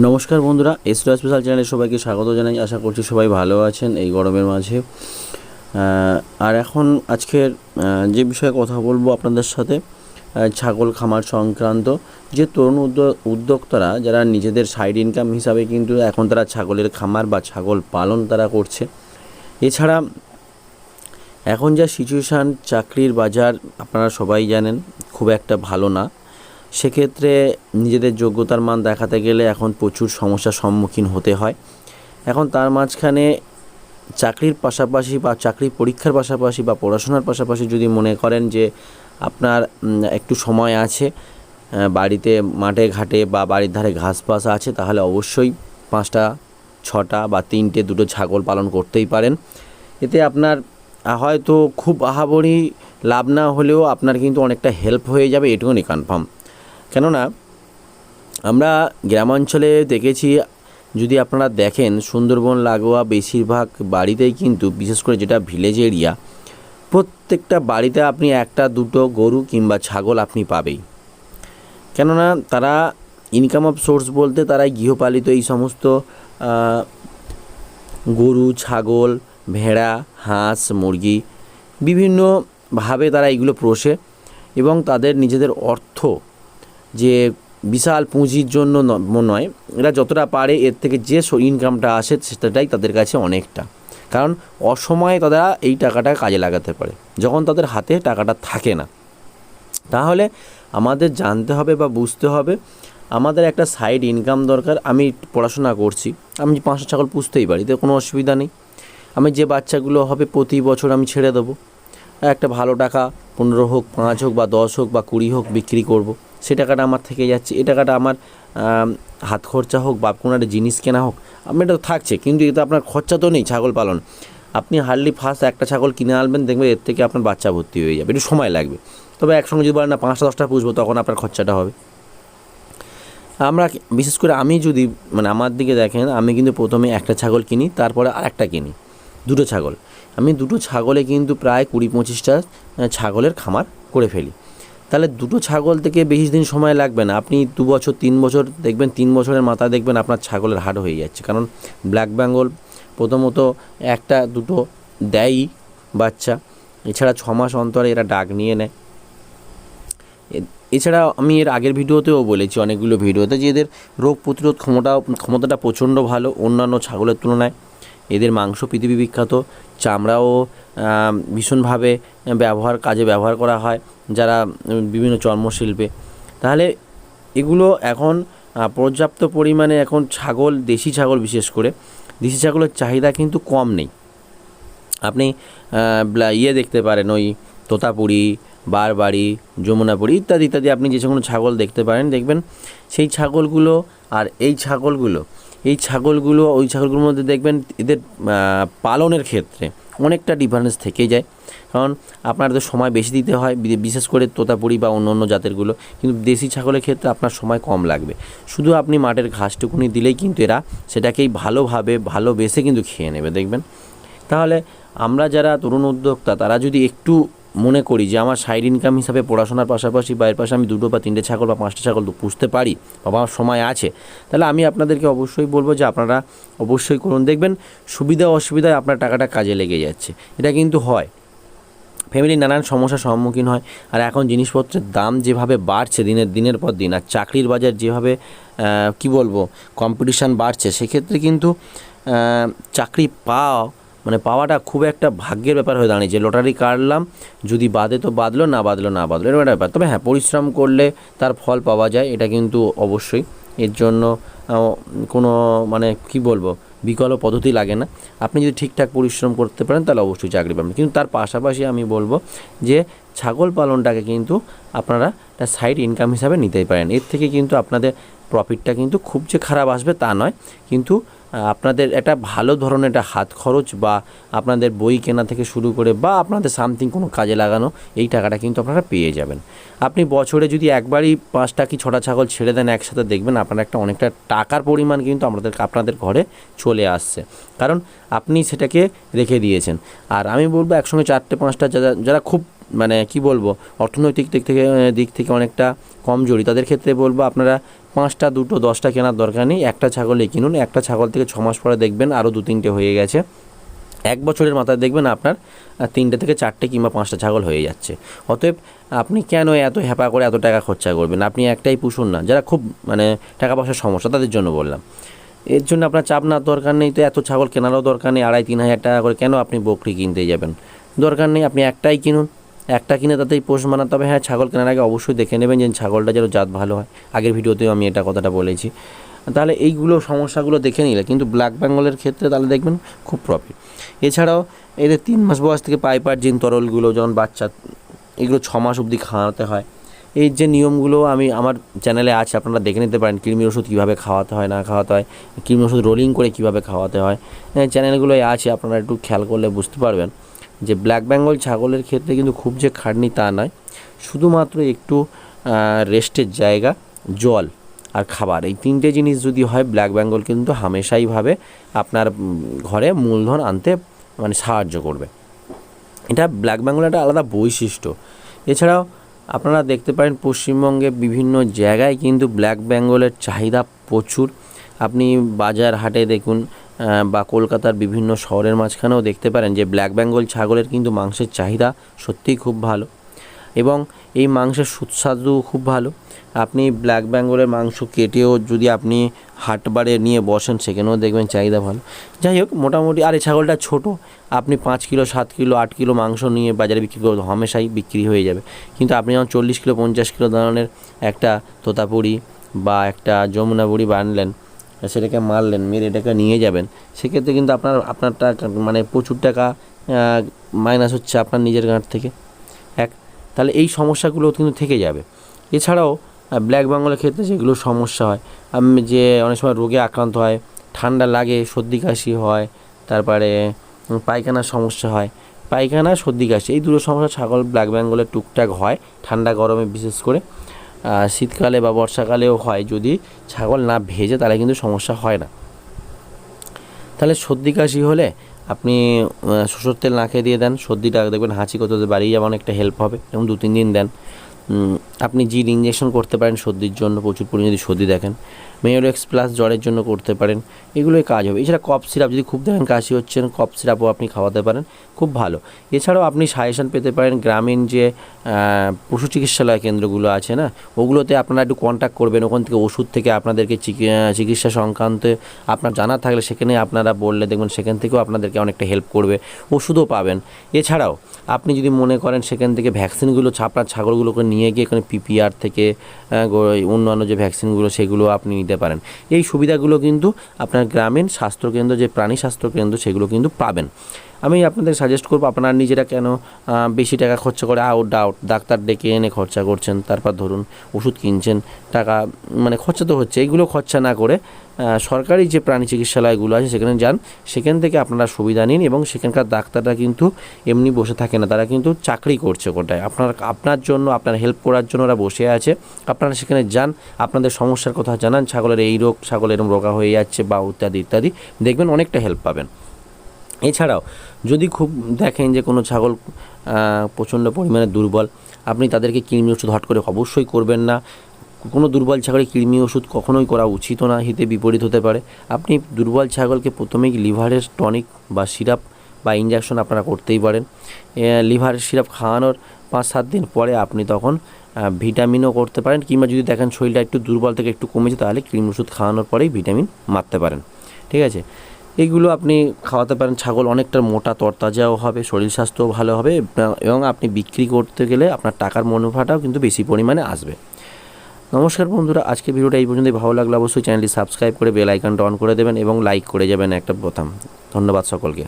নমস্কার বন্ধুরা এসরো স্পেশাল চ্যানেলে সবাইকে স্বাগত জানাই। আশা করছি সবাই ভালো আছেন এই গরমের মাঝে। আর এখন আজকের যে বিষয়ে কথা বলব আপনাদের সাথে ছাগল খামার সংক্রান্ত, যে তরুণ উদ্যোক্তারা যারা নিজেদের সাইড ইনকাম হিসাবে কিন্তু এখন তারা ছাগলের খামার বা ছাগল পালন তারা করছে। এছাড়া এখন যা সিচুয়েশান চাকরির বাজার, আপনারা সবাই জানেন, খুব একটা ভালো না। সেক্ষেত্রে নিজেদের যোগ্যতার মান দেখাতে গেলে এখন প্রচুর সমস্যার সম্মুখীন হতে হয়। এখন তার মাঝখানে চাকরির পাশাপাশি বা চাকরি পরীক্ষার পাশাপাশি বা পড়াশোনার পাশাপাশি যদি মনে করেন যে আপনার একটু সময় আছে বাড়িতে মাঠে ঘাটে বা বাড়ির ধারে ঘাস পাস আছে, তাহলে অবশ্যই পাঁচটা, ছটা বা তিনটে দুটো ছাগল পালন করতেই পারেন। এতে আপনার হয়তো খুব আহাবড়ি লাভ না হলেও আপনার কিন্তু অনেকটা হেল্প হয়ে যাবে, এটুকুনি কনফার্ম কেননা আমরা গ্রামাঞ্চলে দেখেছি, যদি আপনারা দেখেন সুন্দরবন, লাগোয়া বেশিরভাগ বাড়িতেই কিন্তু, বিশেষ করে যেটা ভিলেজ এরিয়া প্রত্যেকটা বাড়িতে আপনি একটা, দুটো গরু কিংবা ছাগল আপনি পাবেই। কেননা তারা ইনকাম অফ সোর্স বলতে তারা গৃহপালিত এই সমস্ত গরু, ছাগল, ভেড়া, হাঁস, মুরগি বিভিন্নভাবে তারা এগুলো পোষে এবং তাদের নিজেদের অর্থ যে বিশাল পুঁজির জন্য নয়, এরা যতটা পারে এর থেকে যে ইনকামটা আসে সেটাই তাদের কাছে অনেকটা। কারণ অসময়ে তারা এই টাকাটা কাজে লাগাতে পারে। যখন তাদের হাতে টাকাটা থাকে না। তাহলে আমাদের জানতে হবে বা বুঝতে হবে, আমাদের একটা সাইড ইনকাম দরকার। আমি পড়াশোনা করছি, আমি পাঁচশো ছাগল পুষতেই পারি, তো কোনো অসুবিধা নেই। আমি যে বাচ্চাগুলো হবে প্রতি বছর আমি ছেড়ে দেবো। একটা ভালো টাকা পনেরো হোক, পাঁচ হোক বা দশ হোক বা কুড়ি হোক বিক্রি করব। সে টাকাটা আমার থেকে যাচ্ছে, এই টাকাটা আমার হাত খরচা হোক বা কোনো একটা জিনিস কেনা হোক আমার এটা তো থাকছে, কিন্তু এটা আপনার খরচা তো নেই ছাগল পালন। আপনি হার্ডলি ফার্স্ট একটা ছাগল কিনে আনবেন, দেখবেন এর থেকে আপনার বাচ্চা ভর্তি হয়ে যাবে, একটু সময় লাগবে। তবে একসঙ্গে যদি বলেন না, পাঁচটা দশটা পুষবো, তখন আপনার খরচাটা হবে। আমরা বিশেষ করে আমি যদি মানে আমার দিকে দেখেন, আমি কিন্তু প্রথমে একটা ছাগল কিনি, তারপরে আর একটা কিনি, দুটো ছাগল। আমি দুটো ছাগলে কিন্তু প্রায় কুড়ি পঁচিশটা ছাগলের খামার করে ফেলি। তাহলে দুটো ছাগল থেকে বেশি দিন সময় লাগবে না। আপনি দু বছর, তিন বছর দেখবেন, তিন বছরের মাথায় দেখবেন আপনার ছাগলের হাট হয়ে যাচ্ছে। কারণ ব্ল্যাক বেঙ্গল প্রথমত একটা, দুটো দেয়ই বাচ্চা, এছাড়া ছ মাস অন্তরে এরা ডাক নিয়ে নেয়। এছাড়া আমি এর আগের ভিডিওতেও বলেছি অনেকগুলো ভিডিওতে যে এদের রোগ প্রতিরোধ ক্ষমতা ক্ষমতাটা প্রচণ্ড ভালো অন্যান্য ছাগলের তুলনায়। এদের মাংস পৃথিবী বিখ্যাত, চামড়াও ভীষণভাবে ব্যবহার, কাজে ব্যবহার করা হয়। যারা বিভিন্ন চর্মশিল্পে। তাহলে এগুলো এখন পর্যাপ্ত পরিমাণে এখন ছাগল, দেশি ছাগল বিশেষ করে, দেশি ছাগলের চাহিদা কিন্তু কম নেই। আপনি ইয়ে দেখতে পারেন ওই তোতাপুরি বারবাড়ি যমুনাপুরি ইত্যাদি ইত্যাদি আপনি যে কোনো ছাগল দেখতে পারেন, দেখবেন সেই ছাগলগুলো আর এই ছাগলগুলো এই ছাগলগুলো, ওই ছাগলগুলোর মধ্যে দেখবেন এদের পালনের ক্ষেত্রে অনেকটা ডিফারেন্স থেকে যায়। কারণ আপনার তো সময় বেশি দিতে হয় বিশেষ করে তোতাপুরি বা অন্য অন্য জাতেরগুলো। কিন্তু দেশি ছাগলের ক্ষেত্রে আপনার সময় কম লাগবে। শুধু আপনি মাঠের ঘাসটুকুনি দিলেই কিন্তু এরা সেটাকেই ভালোভাবে ভালোবেসে কিন্তু খেয়ে নেবে, দেখবেন? তাহলে আমরা যারা তরুণ উদ্যোক্তা, তারা যদি একটু মনে করি যে আমার সাইড ইনকাম হিসাবে পড়াশোনার পাশাপাশি বা এর পাশে আমি দুটো বা তিনটে ছাগল বা পাঁচটা ছাগল তো পুষতে পারি, বা আমার সময় আছে, তাহলে আমি আপনাদেরকে অবশ্যই বলব যে আপনারা অবশ্যই করুন। দেখবেন সুবিধা অসুবিধায় আপনার টাকাটা কাজে লেগে যাচ্ছে। এটা কিন্তু হয়। ফ্যামিলি নানান সমস্যার সম্মুখীন হয়। আর এখন জিনিসপত্রের দাম যেভাবে বাড়ছে দিনের দিনের পর দিন, আর চাকরির বাজার যেভাবে কি বলব কম্পিটিশান বাড়ছে, সেক্ষেত্রে কিন্তু চাকরি পাওয়া মানে পাওয়াটা খুব একটা ভাগ্যের ব্যাপার হয়ে দাঁড়িয়েছে লটারি কাটলাম, যদি বাদে তো বাদলো, না বাদলো না বাদলো, এরকম একটা ব্যাপার। তবে হ্যাঁ পরিশ্রম করলে তার ফল পাওয়া যায়, এটা কিন্তু অবশ্যই। এর জন্য কোনো মানে কি বলব বিকল্প পদ্ধতি লাগে না। আপনি যদি ঠিকঠাক পরিশ্রম করতে পারেন, তাহলে অবশ্যই চাকরি পাবেন। কিন্তু তার পাশাপাশি আমি বলব যে, ছাগল পালনটাকে কিন্তু আপনারা একটা সাইড ইনকাম হিসাবে নিতেই পারেন। এর থেকে কিন্তু আপনাদের প্রফিটটা কিন্তু খুব যে খারাপ আসবে তা নয়। কিন্তু আপনাদের একটা ভালো ধরনের একটা হাত খরচ বা আপনাদের বই কেনা থেকে শুরু করে বা আপনাদের সামথিং কোনো কাজে লাগানো, এই টাকাটা কিন্তু আপনারা পেয়ে যাবেন। আপনি বছরে যদি একবারই পাঁচটা কি ছটা ছাগল ছেড়ে দেন, একসাথে দেখবেন আপনার একটা অনেকটা টাকার পরিমাণ কিন্তু আমাদের, আপনাদের ঘরে চলে আসছে। কারণ আপনি সেটাকে রেখে দিয়েছেন। আর আমি বলব একসঙ্গে চারটে পাঁচটা যারা যারা খুব মানে কি বলব, অর্থনৈতিক দিক থেকে দিক থেকে অনেকটা কমজোরি তাদের ক্ষেত্রে বলব আপনারা পাঁচটা, দুটো, দশটা কেনার দরকার নেই। একটা ছাগলই কিনুন, একটা ছাগল থেকে ছ মাস পরে দেখবেন আরও দু, তিনটে হয়ে গেছে। এক বছরের মাথায় দেখবেন আপনার তিনটে থেকে চারটে কিংবা পাঁচটা ছাগল হয়ে যাচ্ছে। অতএব আপনি কেন এত হ্যাপা করে এত টাকা খরচা করবেন? আপনি একটাই পুষুন না। যারা খুব মানে টাকা পয়সার সমস্যা, তাদের জন্য বললাম। এর জন্য আপনার চাপ নেওয়ার দরকার নেই। তো এত ছাগল কেনারও দরকার নেই। আড়াই, তিন হাজার টাকা করে কেন আপনি বকরি কিনতে যাবেন? দরকার নেই। আপনি একটাই কিনুন। একটা কিনে তাতেই পোষ মানাতে হবে। হ্যাঁ ছাগল কেনার আগে অবশ্যই দেখে নেবেন যে ছাগলটা যেন জাত ভালো হয়। আগের ভিডিওতেও আমি এটা কথাটা বলেছি। তাহলে এইগুলো সমস্যাগুলো দেখে নিলে কিন্তু ব্ল্যাক বেঙ্গলের ক্ষেত্রে তাহলে দেখবেন খুব প্রফিট এছাড়াও এদের তিন মাস বয়স থেকে পাইপার জিন তরলগুলো যেমন বাচ্চা, এগুলো ছ মাস অবধি খাওয়াতে হয়। এই যে নিয়মগুলো আমি, আমার চ্যানেলে আছে, আপনারা দেখে নিতে পারেন কৃমির ওষুধ কীভাবে খাওয়াতে হয়, না খাওয়াতে হয় কৃমি ওষুধ রোলিং করে কীভাবে খাওয়াতে হয়। এই চ্যানেলগুলোই আছে, আপনারা একটু খেয়াল করলে বুঝতে পারবেন। যে ব্ল্যাক বেঙ্গল ছাগলের ক্ষেত্রে কিন্তু খুব যে খাটনি তা নয়। শুধুমাত্র একটু রেস্টের জায়গা, জল আর খাবার। এই তিনটে জিনিস যদি হয়, ব্ল্যাক বেঙ্গল কিন্তু হামেশাইভাবে আপনার ঘরে মূলধন আনতে মানে সাহায্য করবে। এটা ব্ল্যাক বেঙ্গল একটা আলাদা বৈশিষ্ট্য। এছাড়াও আপনারা দেখতে পারেন, পশ্চিমবঙ্গে বিভিন্ন জায়গায় কিন্তু ব্ল্যাক বেঙ্গলের চাহিদা প্রচুর। আপনি বাজার হাটে দেখুন বা কলকাতার বিভিন্ন শহরের মাঝখানেও দেখতে পারেন যে ব্ল্যাক বেঙ্গল ছাগলের কিন্তু মাংসের চাহিদা সত্যিই খুব ভালো। এবং এই মাংসের সুস্বাদু খুব ভালো। আপনি ব্ল্যাক বেঙ্গলের মাংস কেটেও যদি আপনি হাটবারে নিয়ে বসেন, সেখানেও দেখবেন চাহিদা ভালো। যাই হোক, মোটামুটি আর এই ছাগলটা ছোট, আপনি পাঁচ কিলো, সাত কিলো, আট কিলো মাংস নিয়ে বাজারে বিক্রি করতে হামেশাই বিক্রি হয়ে যাবে। কিন্তু আপনি যখন চল্লিশ কিলো, পঞ্চাশ কিলো ধরনের একটা তোতাপুরি বা একটা যমুনা বুড়ি বানলেন সেটাকে মারলেন, মেরে এটাকে নিয়ে যাবেন, সেক্ষেত্রে কিন্তু আপনার আপনার টাকা মানে প্রচুর টাকা মাইনাস হচ্ছে আপনার নিজের গাঁট থেকে। এক, তাহলে এই সমস্যাগুলো কিন্তু থেকে যাবে। এছাড়াও ব্ল্যাক বেঙ্গলের ক্ষেত্রে যেগুলো সমস্যা হয়, আমি, যে অনেক সময় রোগে আক্রান্ত হয়, ঠান্ডা লাগে, সর্দি কাশি হয়, তারপরে পায়খানার সমস্যা হয়, পায়খানা, সর্দি কাশি, এই দুটো সমস্যা ছাগল ব্ল্যাক বেঙ্গলের টুকটাক হয়, ঠান্ডা গরমে বিশেষ করে। শীতকালে বা বর্ষাকালেও হয়। যদি ছাগল না ভেজে, তাহলে কিন্তু সমস্যা হয় না। তাহলে সর্দি কাশি হলে আপনি শোষর তেল না খেয়ে দিয়ে দেন। সর্দিটা দেখবেন হাঁচি করতে বাড়িয়ে যাবে অনেকটা হেল্প হবে এবং দু তিন দিন। দেন আপনি জিন ইঞ্জেকশন করতে পারেন সর্দির জন্য। প্রচুর পরিমাণে যদি সর্দি দেখেন। মেয়োরেক্স প্লাস জ্বরের জন্য করতে পারেন। এগুলোই কাজ হবে। এছাড়া কফ সিরাপ যদি খুব দেখেন কাশি হচ্ছেন কফ সিরাপও আপনি খাওয়াতে পারেন। খুব ভালো। এছাড়াও আপনি সাজেশান পেতে পারেন গ্রামীণ যে পশু চিকিৎসালয় কেন্দ্রগুলো আছে না, ওগুলোতে আপনারা একটু কন্ট্যাক্ট করবেন। ওখান থেকে ওষুধ থেকে আপনাদেরকে চিকি- চিকিৎসা সংক্রান্ত আপনার জানা থাকলে সেখানে আপনারা বললে দেখবেন সেখান থেকেও আপনাদেরকে অনেকটা হেল্প করবে। ওষুধও পাবেন। এছাড়াও আপনি যদি মনে করেন সেখান থেকে ভ্যাকসিনগুলো আপনার ছাগলগুলোকে নিয়ে গিয়ে এখানে পিপিআর থেকে অন্যান্য যে ভ্যাকসিনগুলো সেগুলো আপনি নিতে পারেন। এই সুবিধাগুলো কিন্তু আপনার গ্রামীণ স্বাস্থ্যকেন্দ্র যে প্রাণী স্বাস্থ্যকেন্দ্র সেগুলো কিন্তু পাবেন। আমি আপনাদের সাজেস্ট করব আপনারা নিজেরা কেন বেশি টাকা খরচা করে আউট ডাউট ডাক্তার ডেকে এনে খরচা করছেন, তারপর ধরুন ওষুধ কিনছেন, টাকা মানে খরচা তো হচ্ছে এইগুলো খরচা না করে সরকারি যে প্রাণী চিকিৎসালয়গুলো আছে, সেখানে যান, সেখান থেকে আপনারা সুবিধা নিন এবং সেখানকার ডাক্তাররা কিন্তু এমনি বসে থাকে না, তারা কিন্তু চাকরি করছে কোটায় আপনার আপনার জন্য, আপনার হেল্প করার জন্য ওরা বসে আছে, আপনারা সেখানে যান, আপনাদের সমস্যার কথা জানান, ছাগলের এই রোগ, ছাগলের এরম রোগা হয়ে যাচ্ছে বা ইত্যাদি ইত্যাদি, দেখবেন অনেকটা হেল্প পাবেন। এছাড়াও, যদি খুব দেখেন যে কোনো ছাগল প্রচণ্ড পরিমাণে দুর্বল, আপনি তাদেরকে কৃমি ওষুধ হট করে অবশ্যই করবেন না। কোনো দুর্বল ছাগলের কৃমি ওষুধ কখনোই করা উচিত না, হিতে বিপরীত হতে পারে। আপনি দুর্বল ছাগলকে প্রথমেই লিভারের টনিক বা সিরাপ বা ইঞ্জেকশন আপনারা করতেই পারেন। লিভার সিরাপ খাওয়ানোর পাঁচ সাত দিন পরে আপনি তখন ভিটামিনও করতে পারেন কিংবা যদি দেখেন শরীরটা একটু দুর্বল থেকে একটু কমেছে তাহলে কৃমি ওষুধ খাওয়ানোর পরেই ভিটামিন মারতে পারেন। ঠিক আছে? এইগুলো আপনি খাওয়াতে পারেন। ছাগল অনেকটা মোটা তরতাজাও হবে, শরীর স্বাস্থ্যও ভালো হবে এবং আপনি বিক্রি করতে গেলে আপনার টাকার মুনাফাটাও কিন্তু বেশি পরিমাণে আসবে। নমস্কার বন্ধুরা, আজকে ভিডিওটা এই পর্যন্ত ভালো লাগলে অবশ্যই চ্যানেলটি সাবস্ক্রাইব করে বেল আইকনটা অন করে দেবেন এবং লাইক করে যাবেন একটা প্রথম। ধন্যবাদ সকলকে।